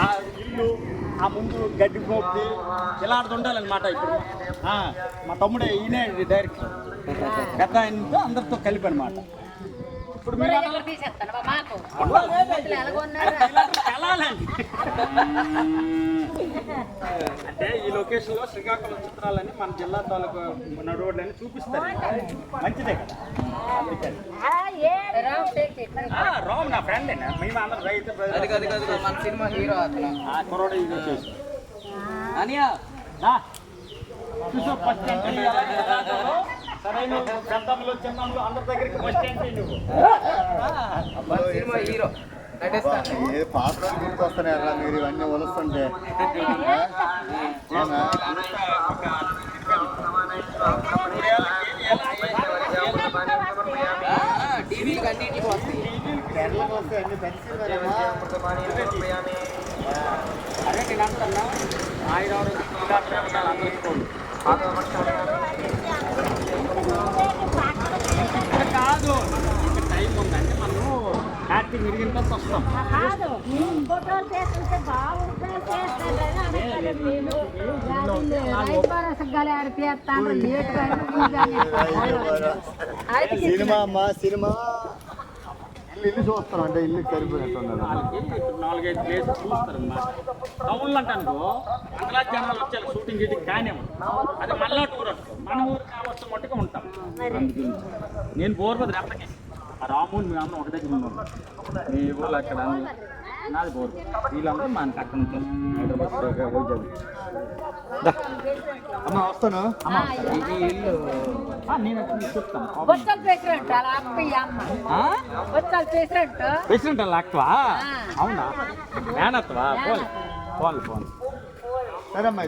ఆ ఇల్లు ఆ ముందు గడ్డి పోపుది ఇలాంటిది ఉండాలన్నమాట ఇప్పుడు. మా తమ్ముడే ఈయనే డైరెక్టర్. పెద్ద ఆయనతో అందరితో కలిపి అనమాట ఇప్పుడు మీరు అంటే ఈ లొకేషన్లో శ్రీకాకుళం చిత్రాలని మన జిల్లా తాలూకు రోడ్లని చూపిస్తారు. మంచిదే కదా. రామ్ నా ఫ్రెండ్ మేము అందరం రైతు అది కాదు కాదు మన సినిమా హీరో అతను. ఆ కుర్రోడు ఇది వచ్చేసి. అనియా. రా. చూసా ఫస్ట్ ఎంట్రీ ఎలా చేస్తారో? సరైన పెద్దమ్మలు చిన్నమ్మలు అందరి దగ్గరికి ఫస్ట్ ఎంట్రీ నువ్వు. మన సినిమా హీరో. ఏ పాత్రలు గుర్తొస్తున్నాయరా మీరు ఇవన్నీ వలుస్తుంటే? టీవీకి అన్నింటికి వస్తాయి కేరళకు వస్తే అన్ని పెద్ద సినిమాలేమా? అదే నేను అంటున్నా ఆయన కాదు టైం ఉందండి మనము కార్తీక్ మిరిగిన తర్వాత వస్తాం కాదు చేస్తుంటే బాగుంటుంది సినిమా అమ్మా సినిమా. ఇల్లు ఇల్లు చూస్తాం అంటే ఇల్లు సరిపోయినట్టున్నారు ఇప్పుడు నాలుగైదు ప్లేసెస్ చూస్తారు అన్నమాట టౌన్లు అంటే అనుకో జనాలు వచ్చారు షూటింగ్ ఇది కానీ అది మళ్ళా టూర్ మన ఊరు కావచ్చు మట్టుగా ఉంటాం. అందుగురించి నేను బోర్వది రెప్పకి ఆ రాముని మీ అమ్మ ఒక దగ్గర ఉన్నాం మీ ఊళ్ళో అక్కడ నాది బోర్ వీళ్ళందరూ మనకి అక్కడ ఉంటారు. అమ్మ వస్తాను? ఇది ఇల్లు. నేను బొచ్చల ప్రెసిడెంట్ అలా అమ్మ. అక్వా అవునా? మేనత్వా పోన్. పోన్ సరే అమ్మా